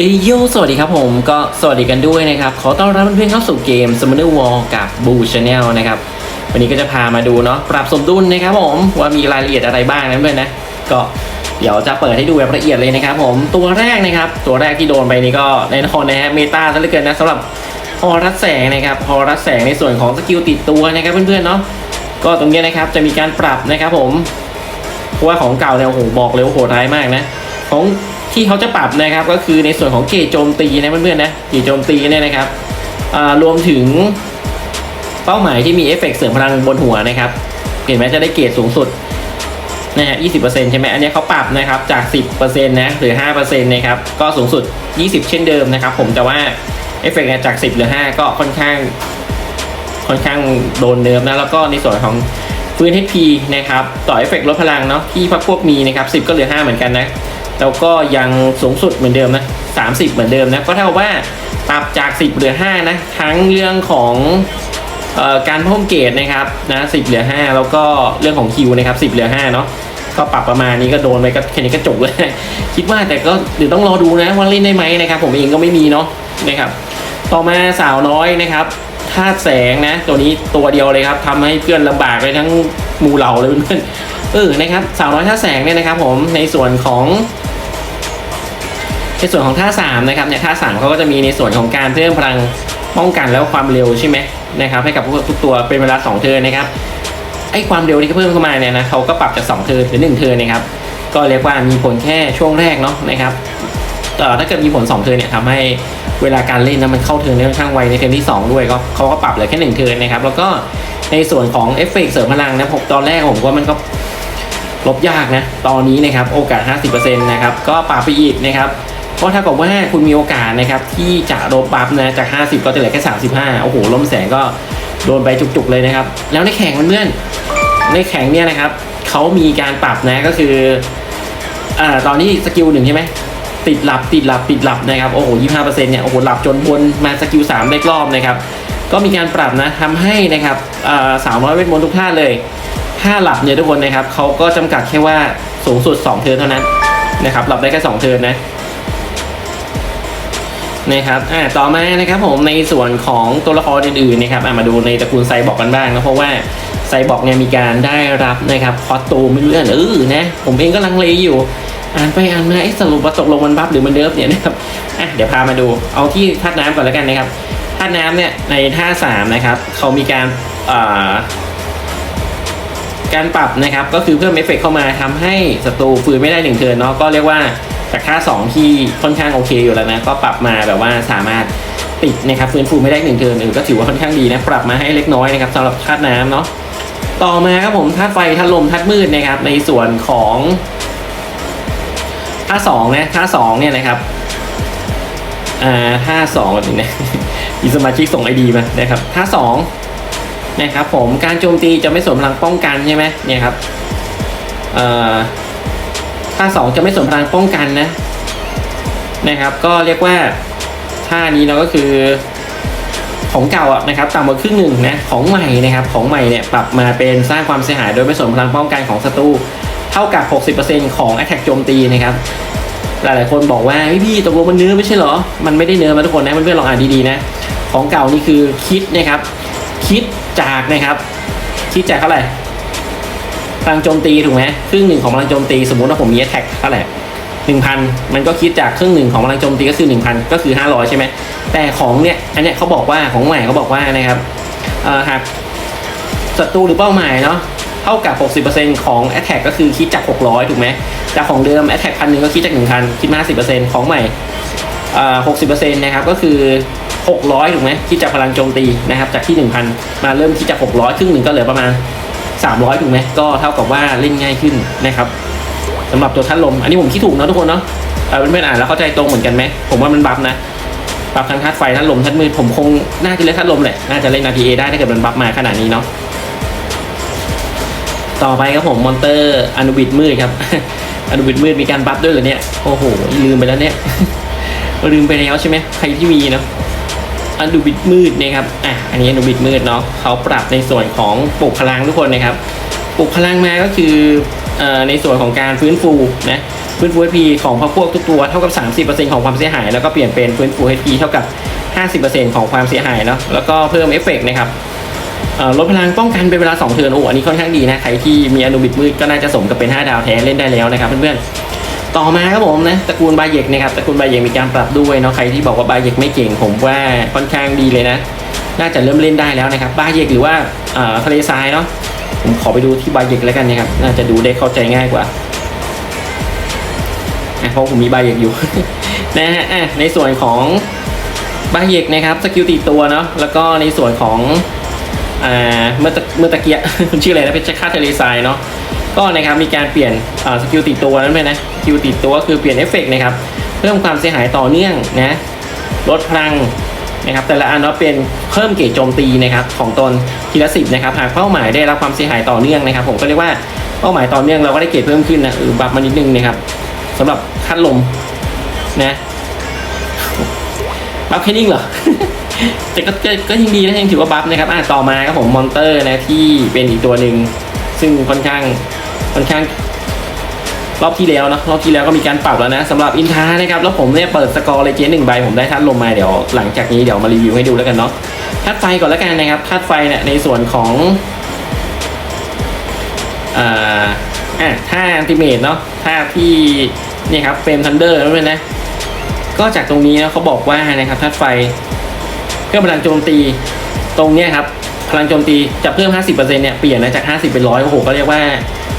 เอยโยสวัสดีครับผมก็สวัสดีกันด้วยนะครับ ขอต้อนรับเพื่อนๆเข้าสู่เกม Summoner War กับ Boo Channel นะครับ วันนี้ก็จะพามาดูเนาะปรับสมดุลนะครับผมว่ามีรายละเอียดอะไรบ้างนะเพื่อนนะ ก็เดี๋ยวจะเปิดให้ดูแบบละเอียดเลยนะครับผมตัวแรกนะครับ ตัวแรกที่โดนไปนี่ก็ในนครนะฮะเมตาซะเหลือเกินนะสำหรับฮอรัสแสงนะครับฮอรัสแสงในส่วนของสกิลติดตัวนะครับเพื่อนๆเนาะก็ตรงนี้นะครับจะมีการปรับนะครับผมเพราะว่าของเก่าเนี่ยโอ้โหบอกเลยว่าโหดร้ายมากนะของ ที่เขาจะปรับนะครับก็คือในส่วนของเกจโจมตีนะเพื่อนๆนะเกจโจมตีเนี่ยนะครับรวมถึงเป้าหมายที่มีเอฟเฟกต์เสริมพลังบนหัวนะครับเห็นไหมจะได้เกรดสูงสุดนะฮะ20%ใช่ไหมอันนี้เขาปรับนะครับจาก 10%นะหรือ5%นะครับก็สูงสุด 20 เช่นเดิมนะครับ ผมแต่ว่าเอฟเฟกต์จาก 10 หรือ 5 ก็ค่อนข้าง ค่อนข้างโดนเนิร์ฟนะแล้วก็ในส่วนของฟื้น HP นะครับ ต่อเอฟเฟกต์ลดพลังเนาะที่พักพวกมีนะครับ 10 ก็เหลือ 5 เหมือนกันนะ แล้วก็ยังสูงสุดเหมือนเดิมนะ 30 เหมือนเดิมนะ ก็เท่าว่าปรับจาก 10 เหลือ 5 นะ ทั้งเรื่องของออการเพิ่มเกรดนะครับนะ10 เหลือ 5 แล้วก็เรื่องของคิวนะครับ 10 เหลือ 5 เนาะก็ปรับประมาณนี้ก็โดนไปก็แค่นี้ก็จบเลยคิดว่าแต่ก็เดี๋ยวต้องรอดูนะว่าเล่นได้ไหมนะครับผมเองก็ไม่มีเนาะนะครับต่อมาสาวน้อยนะครับธาตุแสงนะ ตัวนี้ตัวเดียวเลยครับทำให้เพื่อนลำบากไปทั้งมูเหล่าเลยเพื่อนเออนะครับสาวน้อยธาตุแสงเนี่ยนะครับผมในส่วนของ ในส่วนของท่าสามนะครับเนี่ยท่าสามเขาก็จะมีในส่วนของการเพิ่มพลังป้องกันแล้วความเร็วใช่ไหมนะครับให้กับทุกตัวเป็นเวลา 2 เทิร์นนะครับไอ้ความเร็วที่เขาเพิ่มเข้ามาเนี่ยนะเขาก็ปรับจาก 2 เทิร์นหรือ1เทิร์นนะครับก็เรียกว่ามีผลแค่ช่วงแรกเนาะนะครับเอ่ถ้าเกิดมีผล 2 เทิร์นเนี่ยทำให้เวลาการเล่นนะมันเข้าเทิร์นได้ค่อนข้างไวในเทิร์นที่ 2 ด้วยก็เขาก็ปรับเหลือแค่1เทิร์นนะครับแล้วก็ในส่วนของเอฟเฟกเสริมพลังนะผมตอนแรกผมว่ามันก็ลบยากนะ ตอนนี้นะครับโอกาส 50%นะครับ ก็ปรับไปอีกนะครับ เพราะถ้ากับว่าคุณมีโอกาสนะครับที่จะลบบัฟนะจาก 50 ก็จะเหลือแค่ 35 โอ้โหล้มแสงก็โดนไปจุกๆเลยนะครับ แล้วในแข่งเพื่อนในแข่งเนี่ยนะครับเขามีการปรับนะก็คืออ่าตอนนี้สกิลหนึ่งใช่ไหมติดหลับติดหลับติดหลับนะครับโอ้โห25%เปอร์เซ็นต์เนี่ยโอ้โหหลับจนวนมาสกิล3ได้รอบนะครับก็มีการปรับนะทำให้นะครับอ่าสาวน้อยเวทมนต์ทุกท่านเลยถ้าหลับเนี่ยทุกคนนะครับเขาก็จำกัดแค่ว่าสูงสุด 2 เทิร์นเท่านั้นนะครับหลับได้แค่2เทิร์นนะ นะครับอ่าต่อมานะครับผมในส่วนของตัวละครอื่นๆนะครับอะมาดูในตระกูลไซบอร์กกันบ้างนะเพราะว่าไซบอร์กเนี่ยมีการได้รับนะครับคอสตูมไม่รู้เรื่องเออนะผมเองก็ลังเลอยู่อ่านไปอ่านมาไอ้สรุปว่าตกลงมันบัฟหรือมันเนิฟเนี่ยนะครับอะเดี๋ยวพามาดูเอาที่ธาตุน้ำก่อนแล้วกันนะครับธาตุน้ำเนี่ยในท่าสามนะครับเขามีการอ่าการปรับนะครับก็คือเพิ่มเอฟเฟกเข้ามาทำให้ศัตรูฟื้นไม่ได้หนึ่งเทิร์นเนาะก็เรียกว่า จากค่า 2 ที่ค่อนข้างโอเคอยู่แล้วนะ ก็ปรับมาแบบว่าสามารถติดนะครับฟื้นฟูไม่ได้หนึ่งเทิร์นเออก็ถือว่าค่อนข้างดีนะปรับมาให้เล็กน้อยนะครับสำหรับธาตุน้ำเนาะต่อมาครับผมธาตุไฟธาตุลมธาตุมืดนะครับในส่วนของท่าสองนะท่าสองเนี่ยนะครับอ่าท่าสองแบบนี้นะมีสมาชิกส่งไอดีมานะครับท่าสองนะครับผมการโจมตีจะไม่สวมพลังป้องกันใช่ไหมเนี่ยครับเอ่อ ท่าสองจะไม่สวมพลังป้องกันนะนะครับ ก็เรียกว่าท่านี้เราก็คือของเก่าอะนะครับต่ำกว่าครึ่งหนึ่งนะของใหม่นะครับของใหม่เนี่ยปรับมาเป็นสร้างความเสียหายโดยไม่สวมพลังป้องกันของศัตรูเท่ากับ 60%ของ attack โจมตีนะครับหลายๆคนบอกว่าพี่ตกลงมันเนื้อไม่ใช่เหรอ มันไม่ได้เนื้อมาทุกคนนะเพื่อนๆลองอ่านดีๆนะ ของเก่านี่คือคิดนะครับ คิดจากนะครับ คิดจากเท่าไหร่ ลังโจมตีถูกไหมครึ่งหนึ่งของพลังโจมตีสมมุติว่าผมมีแท็กเท่าไหร่หนึ่งพันมันก็คิดจากครึ่งหนึ่งของพลังโจมตีก็คือหนึ่งพันก็คือห้าร้อยใช่ไหมแต่ของเนี่ยอันเนี้ยเขาบอกว่าของใหม่เขาบอกว่านะครับเอ่อหากศัตรูหรือเป้าหมายเนาะเท่ากับ 60%ของ Attack ก็คือคิดจาก 600 ถูกไหมจากของเดิม Attack พันหนึ่งก็คิดจาก 1,000 คิดมา50%ของใหม่อ่า60%นะครับก็คือ 600 ถูกไหมคิดจากพลังโจมตีนะครับจากที่ 1,000 มาเริ่มคิดจาก 600 ครึ่งหนึ่งก็เหลือประมาณ 300 ถูกไหมก็เท่ากับว่าเล่นง่ายขึ้นนะครับสำหรับตัวทัดลม อันนี้ผมคิดถูกเนะทุกคนเนาะเออเพื่อนๆอ่านแล้วเข้าใจตรงเหมือนกันไหมผมว่ามันบัฟนะบัฟทั้งทัดไฟทัดลมทัดมืดผมคงน่าจะเล่นทัดลมแหละน่าจะเล่น RTA ได้ถ้าเกิดมันบัฟมาขนาดนี้เนาะต่อไปครับผมมอนเตอร์อนุบิดมืดครับอนุบิดมืดมีการบัฟด้วยเหรอเนี่ยโอ้โหลืมไปแล้วเนี่ยลืมไปแล้วใช่ไหมใครที่มีเนาะ อนูบิดมืดนะครับอะอันนี้อนูบิดมืดเนาะเขาปรับในส่วนของปลุกพลังทุกคนนะครับปลุกพลังมาก็คือเอ่อในส่วนของการฟื้นฟูนะฟื้นฟู HP ของพวกพวกทุกตัวเท่ากับ 30%ของความเสียหาย แล้วก็เปลี่ยนเป็นฟื้นฟู HP เท่ากับ 50%ของความเสียหายเนาะแล้วก็เพิ่มเอฟเฟกต์นะครับลดพลังป้องกันเป็นเวลา 2 เทิร์นโอ้อันนี้ค่อนข้างดีนะ ใครที่มีอนุบิดมืดก็น่าจะสมกับเป็น 5 ดาวแท้เล่นได้แล้วนะครับเพื่อนๆ ต่อมาครับผมนะตระกูลบาเยกนะครับตระกูลบาเยกมีการปรับด้วยเนาะใครที่บอกว่าบาเยกไม่เก่งผมว่าค่อนข้างดีเลยนะ น่าจะเริ่มเล่นได้แล้วนะครับบาเยกหรือว่าทะเลทรายเนาะผมขอไปดูที่บาเยกแล้วกันนะครับน่าจะดูได้เข้าใจง่ายกว่าเพราะผมมีบาเยกอยู่นะฮะในส่วนของบาเยกนะครับสกิลตีตัวเนาะแล้วก็ในส่วนของเมื่อตะเมื่อตะเกียชื่ออะไรนะเป็นชักคาทะเลทรายเนาะ ก็นะครับมีการเปลี่ยนสกิลติดตัวนั้นไปนะสกิลติดตัวคือเปลี่ยนเอฟเฟกต์นะครับเพิ่มความเสียหายต่อเนื่องนะลดพลังนะครับแต่ละอันเราเป็นเพิ่มเกจโจมตีนะครับของตนทีละสิบนะครับหากเป้าหมายได้รับความเสียหายต่อเนื่องนะครับ ผมก็เรียกว่าเป้าหมายต่อเนื่องเราก็ได้เกจเพิ่มขึ้นนะเออบัฟมานิดนึงนะครับสำหรับคัดลมนะบัฟแค่นิ่งเหรอแต่ก็ก็ก็ยังดีนะยังถือว่าบัฟนะครับอะต่อมาครับผมมอนเตอร์นะที่เป็นอีกตัวหนึ่งซึ่งค่อนข้าง ค่อนข้างรอบที่แล้วนะรอบที่แล้วก็มีการปรับแล้วนะสำหรับอินทานะครับแล้วผมเนี่ยเปิดสกอร์เลยเจ๊หนึ่งใบผมได้ทัดลมมาเดี๋ยวหลังจากนี้เดี๋ยวมารีวิวให้ดูแล้วกันเนาะทัดไฟก่อนแล้วกันนะครับทัดไฟเนี่ยในส่วนของอ่าอะท่าอันติเมตเนาะท่าที่นี่ครับเฟรมทันเดอร์นั่นเองนะก็จากตรงนี้นะเขาบอกว่านะครับทัดไฟเพิ่มพลังโจมตีตรงเนี้ยครับพลังโจมตีจะเพิ่ม 50%เนี่ยเปลี่ยนนะจาก 50 เป็นร้อยโอ้โหก็เรียกว่า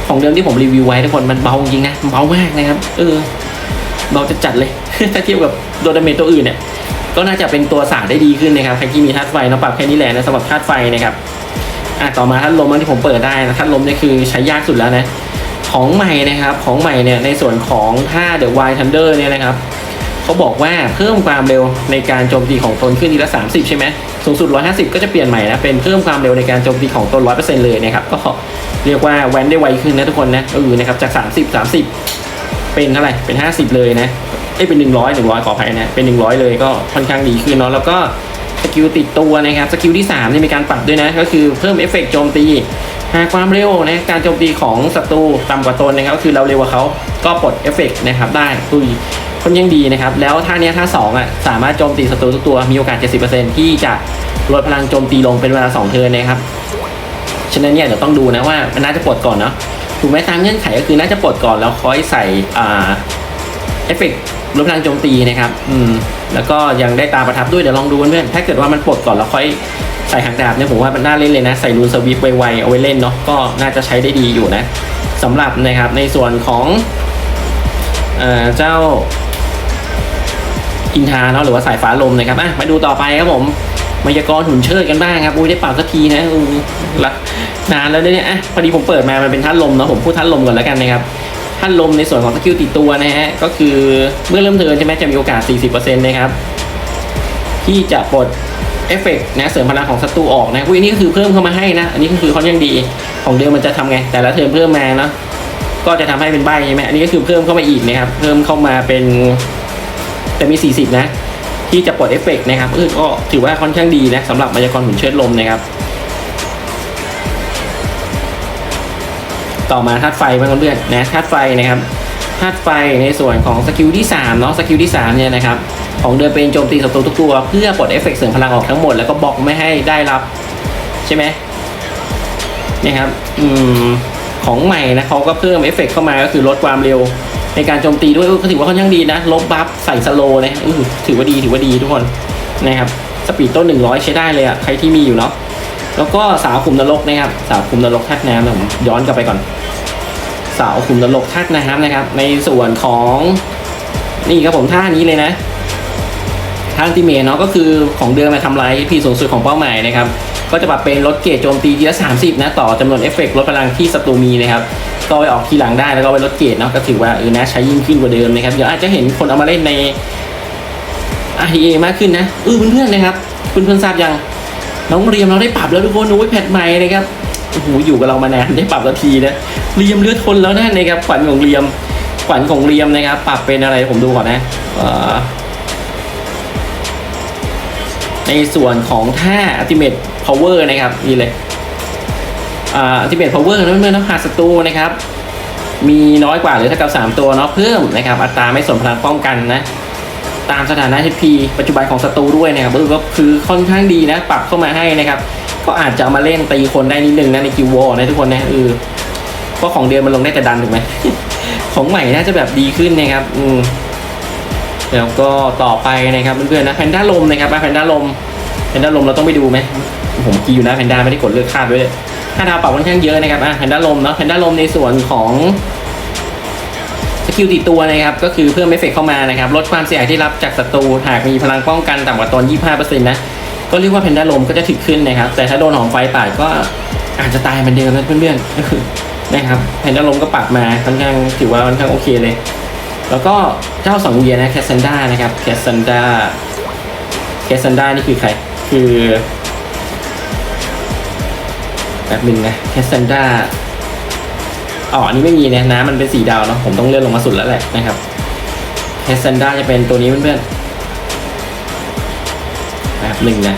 ของเดิมที่ผมรีวิวไว้ทุกคนมันเบาจริงนะเบามากนะครับ เออเบาจะจัดเลย ถ้าเทียบกับโดดาเมจตัวอื่นเนี่ย ก็น่าจะเป็นตัวสาดได้ดีขึ้นนะครับใครที่มีธาตุไฟเนาะปรับแค่นี้แหละนะสำหรับธาตุไฟนะครับอะต่อมาธาตุลมที่ผมเปิดได้นะธาตุลมเนี่ยคือใช้ยากสุดแล้วนะ ของใหม่นะครับ ของใหม่เนี่ยในส่วนของท่าเดอะไวทันเดอร์เนี่ยนะครับ เขาบอกว่าเพิ่มความเร็วในการโจมตีของตนขึ้นทีละ 30 ใช่ไหมสูงสุด 150 ก็จะเปลี่ยนใหม่นะเป็นเพิ่มความเร็วในการโจมตีของตน 100%เลยนะครับก็เรียกว่าแวนได้ไวขึ้นนะทุกคนนะเออนะครับจาก 30 30 เป็นเท่าไหร่เป็น 50 เลยนะเอ้เป็น 100 100 ขออภัยนะเป็น 100 เลยก็ค่อนข้างดีขึ้นเนาะแล้วก็สกิลติดตัวนะครับสกิลที่3นี่มีการปรับด้วยนะก็คือเพิ่มเอฟเฟกต์โจมตีหากความเร็วนะการโจมตีของศัตรูต่ำกว่าตนนะครับก็คือเราเร็วกว่าเขาก็ปลดเอฟเฟกต์นะครับได้อุ้ย ค่อนข้างดีนะครับ แล้วท่าเนี้ยท่า2อะสามารถโจมตีศัตรูทุกตัวมีโอกาส 70%ที่จะลดพลังโจมตีลงเป็นเวลา 2 เทิร์นนะครับฉะนั้นเนี่ยเดี๋ยวต้องดูนะว่ามันน่าจะปลดก่อนเนาะถูกไหมตามเงื่อนไขก็คือน่าจะปลดก่อนแล้วค่อยใส่อ่าเอฟเฟกต์ลดพลังโจมตีนะครับอืมแล้วก็ยังได้ตาประทับด้วยเดี๋ยวลองดูเพื่อนๆถ้าเกิดว่ามันปลดก่อนแล้วค่อยใส่หางดาบเนี่ยผมว่ามันน่าเล่นเลยนะ ใส่รูนสวิปไวๆเอาไว้เล่นเนาะก็น่าจะใช้ได้ดีอยู่นะสำหรับนะครับในส่วนของเอ่อเจ้า อินทาเนาะหรือว่าสายฟ้าลมนะครับอะมาดูต่อไปครับผมมายากรหุ่นเชิดกันบ้างครับอุ้ยได้เปรับสักทีนะอือละนานแล้วเนี่ยอะพอดีผมเปิดมามันเป็นท่านลมเนาะผมพูดท่านลมก่อนแล้วกันนะครับท่านลมในส่วนของสกิลติดตัวนะฮะก็คือเมื่อเริ่มเทิร์นใช่ไหมจะมีโอกาส 40%นะครับที่จะปลดเอฟเฟกต์นะเสริมพลังของศัตรูออกนะอุ้ยนี่ก็คือเพิ่มเข้ามาให้นะ อันนี้ก็คือเขายังดีของเดิมมันจะทำไง แต่ละเทอมเพิ่มมาเนาะก็จะทำให้เป็นใบใช่ไหมอันนี้ก็คือเพิ่มเข้ามาอีกนะครับเพิ่มเข้ามาเป็น แต่มี 40 นะ ที่จะปลดเอฟเฟกต์นะครับเออก็ถือว่าค่อนข้างดีนะสำหรับมายากรหมุนเชิดลมนะครับต่อมาธาตุไฟบ้างเพื่อนนะธาตุไฟนะครับธาตุไฟในส่วนของสกิลที่3เนาะสกิลที่3เนี่ยนะครับของเดิมเป็นโจมตีศัตรูทุกตัว เพื่อปลดเอฟเฟกต์เสริมพลังออกทั้งหมดแล้วก็บล็อกไม่ให้ได้รับใช่ไหมนี่ครับอืมของใหม่นะเขาก็เพิ่มเอฟเฟกต์เข้ามาก็คือลดความเร็ว ในการโจมตีด้วยเออก็ถือว่าค่อนข้างดีนะ ลบบัฟใส่สโลนะเออถือว่าดีถือว่าดีทุกคนนะครับสปีดต้น 100 ใช้ได้เลยอะใครที่มีอยู่เนาะแล้วก็สาวขุมนรกนะครับ สาวขุมนรกธาตุน้ำนะผมย้อนกลับไปก่อน สาวขุมนรกธาตุน้ำนะครับ ในส่วนของนี่ครับผมท่านี้เลยนะท่างติเมเนาะก็คือของเดิมมาทำลายพีสูงสุดของเป้าหมายนะครับ ก็จะปรับเป็นลดเกรดโจมตีทีละ30 นะต่อจำนวนเอฟเฟกต์ลดพลังที่ศัตรูมีนะครับก็ไปออกทีหลังได้แล้วก็ไปลดเกรดเนาะก็ถือว่าเออนะใช้ยิ่งขึ้นกว่าเดิมนะครับเดี๋ยวอาจจะเห็นคนเอามาเล่นใน RTA มากขึ้นนะเออเพื่อนๆนะครับเพื่อนๆทราบยังน้องเรียมเราได้ปรับแล้วทุกคนโอ้ยแพทใหม่นะครับโอ้โหอยู่กับเรามานานได้ปรับสักทีนะเรียมเลือดทนแล้วนะนะครับขวัญของเรียมขวัญของเรียมนะครับ ปรับเป็นอะไรผมดูก่อนนะเออในส่วนของท่า Ultimate Power นะครับนี่เลยอ่า Ultimate Power นะเพื่อนๆนะหาศัตรูนะครับมีน้อยกว่าหรือเท่ากับ 3 ตัวเนาะเพิ่มนะครับอัตราไม่ส่วนพลังป้องกันนะตามสถานะ HP ปัจจุบันของศัตรูด้วยนะครับเออก็คือค่อนข้างดีนะปรับเข้ามาให้นะครับก็อาจจะเอามาเล่นตีคนได้นิดนึงนะในคิววอลนะทุกคนนะเออเพราะของเดิมมันลงได้แต่ดันถูกไหมของใหม่น่าจะแบบดีขึ้นนะครับอืมแล้วก็ต่อไปนะครับเพื่อนๆนะแพนด้าลมนะครับแพนด้าลมแพนด้าลมเราต้องไปดูไหม ผมกีอยู่นะแพนด้าไม่ได้กดเลือกคาดด้วยค่าดาวปรับค่อนข้างเยอะนะครับอะแพนด้าลมเนาะแพนด้าลมในส่วนของสกิลติดตัวนะครับก็คือเพิ่มเอฟเฟกเข้ามานะครับลดความเสียหายที่รับจากศัตรูหากมีพลังป้องกันต่ำกว่าตอน25%นะก็เรียกว่าแพนด้าลมก็จะถึกขึ้นนะครับ แต่ถ้าโดนหอมไฟป่าก็อาจจะตายเหมือนเดิมนะเพื่อนๆนะครับแพนด้าลมก็ปรับมาค่อนข้างถือว่าค่อนข้างโอเคเลย แล้วก็เจ้าสังเวียนะแคสซันดานะครับแคสซันดาแคสซันดานี่คือใคร คือ แบบหนึ่งนะแคสซันดาอ๋ออันนี้ไม่มีนะน้ำมันเป็นสีดาวเนาะผมต้องเลื่อนลงมาสุดแล้วแหละนะครับแคสซันดาจะเป็นตัวนี้เพื่อนๆแบบหนึ่งนะ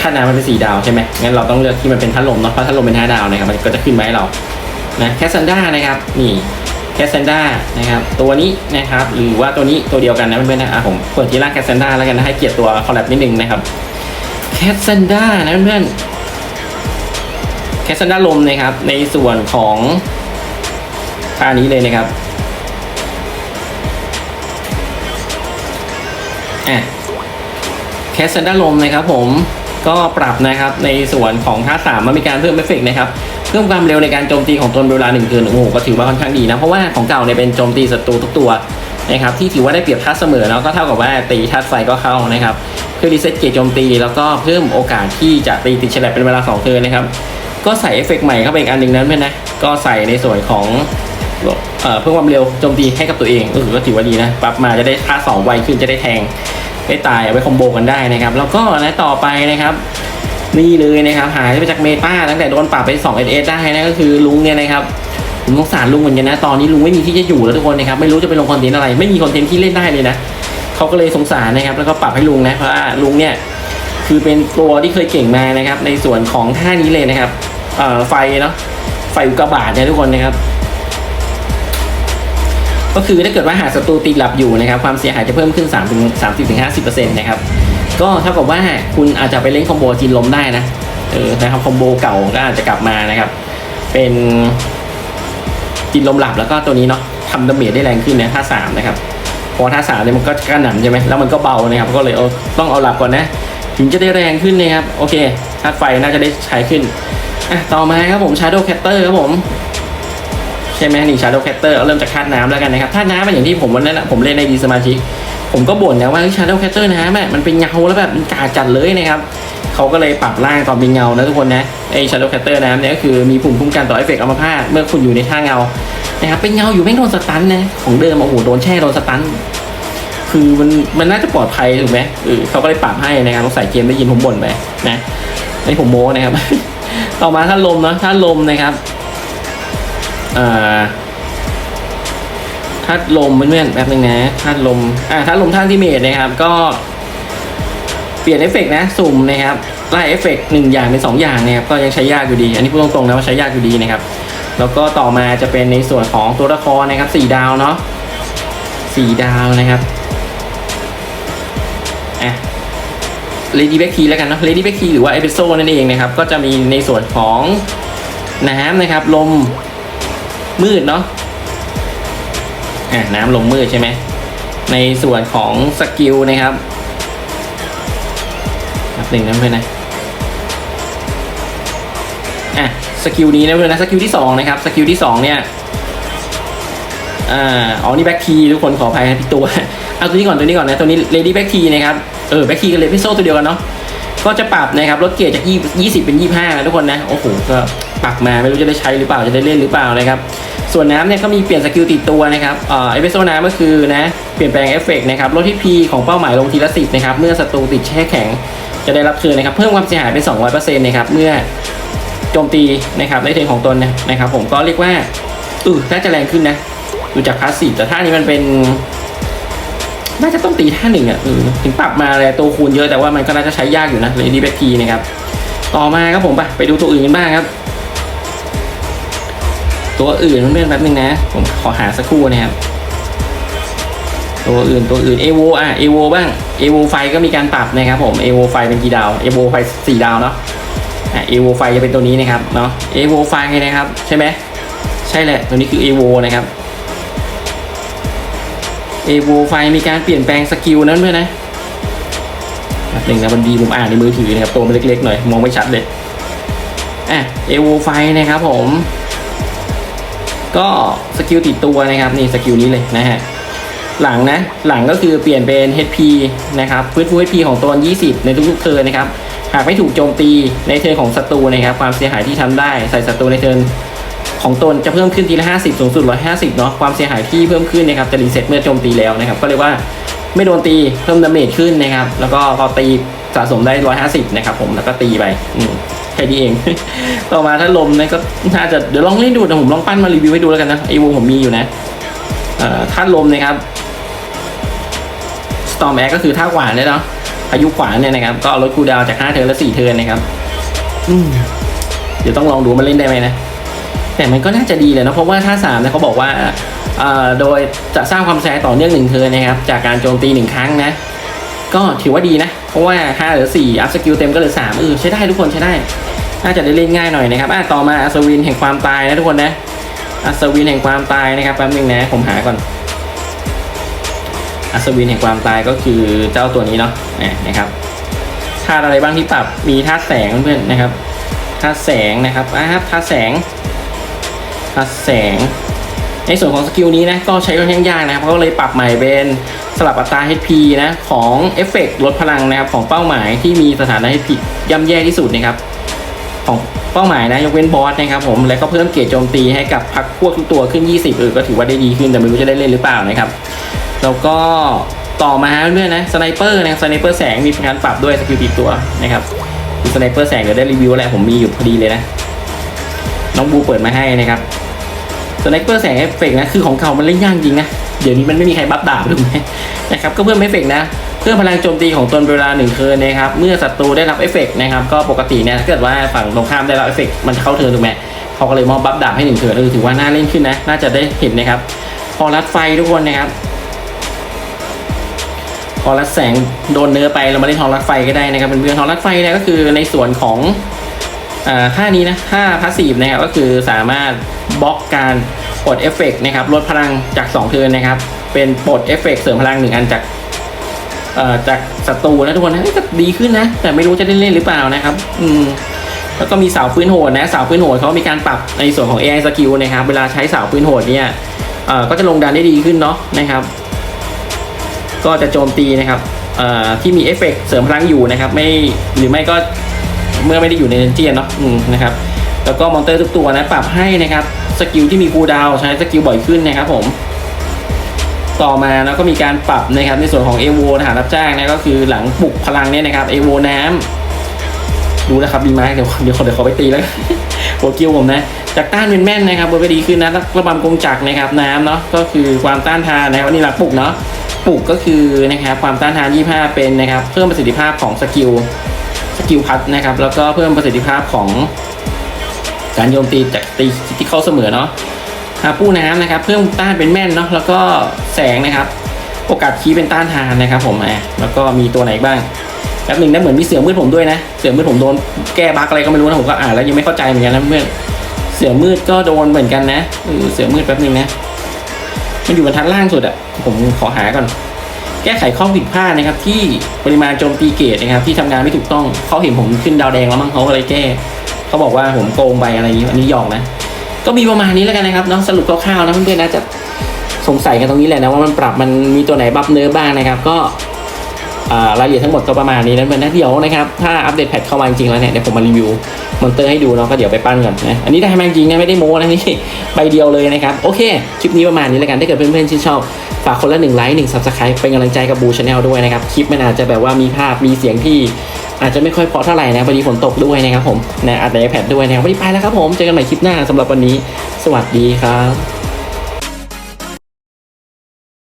ถ้าน้ำมันเป็นสีดาวใช่ไหมงั้นเราต้องเลือกที่มันเป็นพัดลมเนาะเพราะพัดลมเป็นห้าดาวนะครับมันก็จะขึ้นมาให้เรานะแคสซันด้านะครับนี่แคสเซนด้านะครับตัวนี้นะครับหรือว่าตัวนี้ตัวเดียวกันนะเพื่อนๆนะผมเปิดที่ร่างแคสเซนด้าแล้วกันนะให้เกียรติตัวคอลแลบนิดนึงนะครับ แคสซันด้านะเพื่อนแคสซันด้าลมนะครับ ในส่วนของท่านี้เลยนะครับอะแคสเซนด้าลมนะครับผมก็ปรับนะครับในส่วนของท่าสามมันมีการเพิ่มเอฟเฟกต์นะครับเพิ่มความเร็วในการโจมตีของตนเวลาหนึ่งเทิร์นโอ้โหก็ถือว่าค่อนข้างดีนะ เพราะว่าของเก่าเนี่ยเป็นโจมตีศัตรูทุกตัว นะครับที่ถือว่าได้เปรียบท่าเสมอแล้วก็เท่ากับว่าตีท่าไฟก็เข้านะครับเพื่อรีเซ็ตเกจโจมตีแล้วก็เพิ่มโอกาสที่จะตีติดฉลบเป็นเวลาสองเทิร์นนะครับก็ใส่เอฟเฟกต์ใหม่เข้าไปอีกอันหนึ่งนั้นเพื่อนนะก็ใส่ในส่วนของเอ่อเพิ่มความเร็วโจมตีให้กับตัวเองเออก็ถือว่าดีนะปรับมาจะได้ท่าสองไวขึ้นจะได้แทงได้ตายเอาไปคอมโบกันได้นะครับ แล้วก็นะต่อไปนะครับนี่เลยนะครับหายไปจากเมตาตั้งแต่โดนปรับไป2 s s ได้นะก็คือลุงเนี่ยนะครับ ผมสงสารลุงเหมือนกันนะ ตอนนี้ลุงไม่มีที่จะอยู่แล้วทุกคนนะครับ ไม่รู้จะไปลงคอนเทนต์อะไร ไม่มีคอนเทนต์ที่เล่นได้เลยนะเขาก็เลยสงสารนะครับ แล้วก็ปรับให้ลุงนะ เพราะว่าลุงเนี่ยคือเป็นตัวที่เคยเก่งมานะครับ ในส่วนของท่านี้เลยนะครับเอ่อไฟเนาะ ไฟอุกกาบาตเนี่ยทุกคนนะครับ ก็คือถ้าเกิดว่าหาศัตรูตีหลับอยู่นะครับ ความเสียหายจะเพิ่มขึ้น3ถึง30ถึง5 0 นะครับ ก็เท่ากับว่าคุณอาจจะไปเล่นคอมโบจีนลมได้นะ เออนะครับคอมโบเก่าก็อาจจะกลับมานะครับ เป็น กินลมหลับแล้วก็ตัวนี้เนาะทำดาเมจได้แรงขึ้นนะท่าสามนะครับพอท่าสามเนี่ยมันก็กระหน่ำใช่ไหมแล้วมันก็เบานะครับ ก็เลยเอาต้องเอาหลับก่อนนะ ถึงจะได้แรงขึ้นนะครับโอเคธาตุไฟน่าจะได้ใช้ขึ้นอะต่อมาครับผม Shadow Catter ครับผมใช่ไหมนี่ Shadow Catter เอาเริ่มจากธาตุน้ำแล้วกันนะครับธาตุน้ำเป็นอย่างที่ผมวันนั้นผมเล่นในดีสมาชิก ผมก็บ่นนะว่า Shadow Catter น้ำอ่มันเป็นเงาแล้วแบบมันกาจัดเลยนะครับเขาก็เลยปรับร่างตอนเป็นเงานะทุกคนนะไอ้ Shadow Catter น้ำเนี่ยก็คือมีปุ่มคุ้มกันต่อเอฟเฟกต์อัมพาตเมื่อคุณอยู่ในท่าเงานะครับเป็นเงาอยู่ไม่โดนสตันนะของเดิมโอ้โหโดนแช่โดนสตันคือมันมันน่าจะปลอดภัยถูกไหมเออเขาก็เลยปรับให้นะครับต้องใส่เกมได้ยินผมบ่นไปนะอันนี้ผมโม้นะครับ ต่อมาท่านลมนะท่านลมนะครับอ่า ธาตุลมเพื่อนๆแบบนึงนะธาตุลมอ่าธาตุลมท่านที่เมดนะครับ ก็เปลี่ยนเอฟเฟกต์นะสุ่มนะครับไล่เอฟเฟกต์หนึ่งอย่างเป็นสองอย่างนะครับก็ยังใช้ยากอยู่ดี อันนี้พูดตรงๆนะว่าใช้ยากอยู่ดีนะครับ แล้วก็ต่อมาจะเป็นในส่วนของตัวละครนะครับสี่ดาวเนาะสี่ดาวนะครับอะ Lady b a c k แล้วกันเนาะ Lady b a c k หรือว่าเอพิโซนั่นเองนะครับ ก็จะมีในส่วนของน้ำนะครับ ลมมืดเนาะ น้ำลมมืดใช่ไหม ในส่วนของสกิลนะครับนับหนึ่งนะเพื่อนนะอะสกิลนี้นะเพื่อนนะสกิลที่สองนะครับสกิลที่สองเนี่ยอ่าอ๋อนี่แบ็คทีทุกคนขออภัยนะพี่ตัวเอาตัวนี้ก่อนตัวนี้ก่อนนะตัวนี้ Lady Back Key นะครับเออ Back Key กับ Lady Pixel ตัวเดียวกันเนาะก็จะปรับนะครับลดเกียรดจาก 20 เป็น 25นะทุกคนนะ โอ้โห ก็ปรับมาไม่รู้จะได้ใช้หรือเปล่า จะได้เล่นหรือเปล่านะครับ ส่วนน้ำเนี่ยก็มีเปลี่ยนสกิลติดตัวนะครับเอ่อเอพิโซน้ำก็คือนะเปลี่ยนแปลงเอฟเฟกต์นะครับลดที่ P ของเป้าหมายลงทีละ10นะครับเมื่อศัตรูติดแช่แข็งจะได้รับคืนนะครับเพิ่มความเสียหายเป็น 200%นะครับเมื่อโจมตีนะครับในเทิร์นของตนนะครับ ผมก็เรียกว่าอือน่าจะแรงขึ้นนะดูจากพาสซีฟแต่ท่านี้มันเป็นน่าจะต้องตีท่าหนึ่งอะถึงปรับมาเลยตัวคูณเยอะแต่ว่ามันก็น่าจะใช้ยากอยู่นะเลยดีแบ็กทีนะครับ ต่อมาครับผมไปไปดูตัวอื่นกันบ้างครับ ตัวอื่นเพื่อนๆแป๊บนึงนะ ผมขอหาสักครู่นะครับ ตัวอื่นตัวอื่นเอโวอะเอโวบ้างเอโวไฟก็มีการปรับนะครับผมเอโวไฟเป็นกี่ดาวเอโวไฟสี่ดาวเนาะอะเอโวไฟจะเป็นตัวนี้นะครับเนาะเอโวไฟนะครับ ใช่ไหมใช่แหละตัวนี้คือเอโวนะครับเอโวไฟมีการเปลี่ยนแปลงสกิลนั้นด้วยนะแป๊บหนึ่งนะมันดีผมอ่านในมือถือนะครับตัวมันเล็กๆหน่อยมองไม่ชัดเลยอะเอโวไฟนะครับผม ก็สกิลติดตัวนะครับนี่สกิลนี้เลยนะฮะหลังนะหลังก็คือเปลี่ยนเป็น HP นะครับฟื้นฟู HP ของตน 20 ในทุกๆเทิร์นนะครับหากไม่ถูกโจมตีในเทิร์นของศัตรูนะครับความเสียหายที่ทำได้ใส่ศัตรูในเทิร์นของตนจะเพิ่มขึ้นทีละ50 สูงสุด 150 เนาะความเสียหายที่เพิ่มขึ้นนะครับจะรีเซ็ตเมื่อโจมตีแล้วนะครับก็เรียกว่าไม่โดนตีเพิ่มดาเมจขึ้นนะครับแล้วก็พอตีสะสมได้ 150 นะครับผมแล้วก็ตีไปอื แค่นี้เอง ต่อมาถ้าลมนะก็น่าจะเดี๋ยวลองเล่นดูนะผมลองปั้นมารีวิวให้ดูแล้วกันนะไอวงผมมีอยู่นะเอ่อธาตุลมนะครับ Storm X ก็คือท่าขวานเนี่ยเนาะพายุขวานเนี่ยนะครับ ก็ลดคูลดาวน์จาก5เทิร์นและ4เทิร์นนะครับอืมเดี๋ยวต้องลองดูมันเล่นได้ไหมนะ แต่มันก็น่าจะดีเลยนะเพราะว่าท่า3เนี่ยเขาบอกว่าเอ่อโดยจะสร้างความแซงต่อเนื่องหนึ่งเทิร์นนะครับ จากการโจมตีหนึ่งครั้งนะ ก็ถือว่าดีนะ เพราะว่า5หรือ4อัพสกิลเต็มก็เหลือ3เออใช้ได้ทุกคนใช้ได้ น่าจะได้เล่นง่ายหน่อยนะครับอะต่อมาอัศวินแห่งความตายนะทุกคนนะอัศวินแห่งความตายนะครับแป๊บนึงนะผมหาก่อนอัศวินแห่งความตายก็คือเจ้าตัวนี้เนาะนะครับธาตุอะไรบ้างที่ปรับมีธาตุแสงเพื่อนนะครับธาตุแสงนะครับอะธาตุแสงธาตุแสง ในส่วนของสกิลนี้นะก็ใช้ค่อนข้างยากนะครับก็เลยปรับใหม่เป็นสลับอัตรา HP นะของเอฟเฟกต์ลดพลังนะครับของเป้าหมายที่มีสถานะ HP ย่ำแย่ที่สุดนะครับ ของเป้าหมายนะยกเว้นบอสนะครับผมแล้วก็เพิ่มเกรดโจมตีให้กับพักพวกทุกตัวขึ้น 20เออก็ถือว่าได้ดีขึ้นแต่ไม่รู้จะได้เล่นหรือเปล่านะครับแล้วก็ต่อมาเรื่อยๆนะสไนเปอร์นะสไนเปอร์แสงมีการปรับด้วยสกิลติดตัวนะครับสไนเปอร์แสงเดี๋ยวได้รีวิวแหละผมมีอยู่พอดีเลยนะน้องบูเปิดมาให้นะครับสไนเปอร์แสงเอฟเฟกนะคือของเก่ามันเล่นยากจริงนะเดี๋ยวนี้มันไม่มีใครบัฟดาบถูกไหมนะครับก็เพิ่มเอฟเฟกนะ เพิ่มพลังโจมตีของตนเวลาหนึ่งเทิร์นนะครับ เมื่อศัตรูได้รับเอฟเฟกต์นะครับ ก็ปกติเนี่ยถ้าเกิดว่าฝั่งตรงข้ามได้รับเอฟเฟกต์มันเข้าเทิร์นถูกไหมเขาก็เลยมอบบัฟดาบให้หนึ่งเทิร์นเออถือว่าน่าเล่นขึ้นนะ น่าจะได้เห็นนะครับ พอรัดไฟทุกคนนะครับ พอรัดแสงโดนเนื้อไปเรามาเล่นทองรัดไฟก็ได้นะครับเป็นเพื่อนทองรัดไฟเนี่ยก็คือในส่วนของอ่าท่านี้นะท่าพาสซีฟนะครับก็คือสามารถบล็อกการปลดเอฟเฟกต์นะครับลดพลังจาก2เทิร์นนะครับ เป็นปลดเอฟเฟกต์เสริมพลังหนึ่งอันจากเอ่อ จากศัตรูนะทุกคนนะก็ดีขึ้นนะ แต่ไม่รู้จะได้เล่นหรือเปล่านะครับ อืมแล้วก็มีเสาปืนโหดนะเสาปืนโหดเขามีการปรับในส่วนของ AI skill นะครับ เวลาใช้เสาปืนโหดเนี่ยเอ่อก็จะลงดันได้ดีขึ้นเนาะนะครับ ก็จะโจมตีนะครับเอ่อที่มีเอฟเฟกต์เสริมพลังอยู่นะครับ ไม่หรือไม่ก็เมื่อไม่ได้อยู่ในเนเจียนเนาะอืมนะครับ แล้วก็มอนเตอร์ทุกตัวนะปรับให้นะครับสกิลที่มีคูดาวใช้สกิลบ่อยขึ้นนะครับผม ต่อมาแล้วก็มีการปรับนะครับในส่วนของเอโวทหารรับจ้างนะก็คือหลังปลุกพลังเนี่ยนะครับเอโวน้ำดูนะครับดีมากเดี๋ยวเดี๋ยวเดี๋ยวขอไปตีแล้วโปรกิวผมนะจากต้านเป็นแม่นนะครับบนไปดีขึ้นนะระบำกงจักรนะครับน้ำเนาะก็คือความต้านทานนะครับนนี่หลังปลุกเนาะปลุกก็คือนะครับความต้านทาน 25 เป็นนะครับเพิ่มประสิทธิภาพของสกิลสกิลพัดนะครับแล้วก็เพิ่มประสิทธิภาพของการโจมตีจากตีที่เข้าเสมอเนาะ ปู้น้ำนะครับ เพิ่มต้านเป็นแม่นเนาะแล้วก็แสงนะครับ โอกาสคีเป็นต้านทานนะครับ ผมอะแล้วก็มีตัวไหนบ้างแป๊บหนึ่งนะเหมือนมีเสือมืดผมด้วยนะ เสือมืดผมโดนแก้บั๊กอะไรก็ไม่รู้นะผมก็อ่านแล้วยังไม่เข้าใจเหมือนกันนะเพื่อนเสือมืดก็โดนเหมือนกันนะเสือมืดแป๊บหนึ่งนะมันอยู่บรรทัดล่างสุดอะผมขอหาก่อนแก้ไขข้อผิดพลาดนะครับ ที่ปริมาณโจมตีเกตนะครับ ที่ทำงานไม่ถูกต้องเขาเห็นผมขึ้นดาวแดงแล้วมั้งเขาก็เลยแก้เขาบอกว่าผมโกงไปอะไรอย่างนี้อันนี้หยอกนะ ก็มีประมาณนี้แล้วกันนะครับเนาะสรุปคร่าวๆนะเพื่อนๆนะจะสงสัยกันตรงนี้แหละนะว่ามันปรับมันมีตัวไหนบัฟเนื้อบ้างนะครับ ก็รายละเอียดทั้งหมดก็ประมาณนี้นะเพื่อนนะเดี๋ยวนะครับ ถ้าอัปเดตแพทเข้ามาจริงๆแล้วเนี่ยเดี๋ยวผมมารีวิว มอนเตอร์ให้ดูเนาะก็เดี๋ยวไปปั้นก่อนนะอันนี้ได้มาจริงนะไม่ได้โม้นะนี่ใบเดียวเลยนะครับ โอเค คลิปนี้ประมาณนี้แล้วกันถ้าเกิดเพื่อนๆชื่นชอบ ฝากคนละหนึ่งไลค์หนึ่งซับสไครป์เป็นกำลังใจกับบูชาแนลด้วยนะครับ คลิปมันอาจจะแบบว่ามีภาพมีเสียงที่อาจจะไม่ค่อยเพราะเท่าไหร่นะพอดีฝนตกด้วยนะครับผมนะอัดใน iPad ด้วยนะครับวันนี้ไปแล้วครับผมเจอกันใหม่คลิปหน้าสำหรับวันนี้ สวัสดีครับ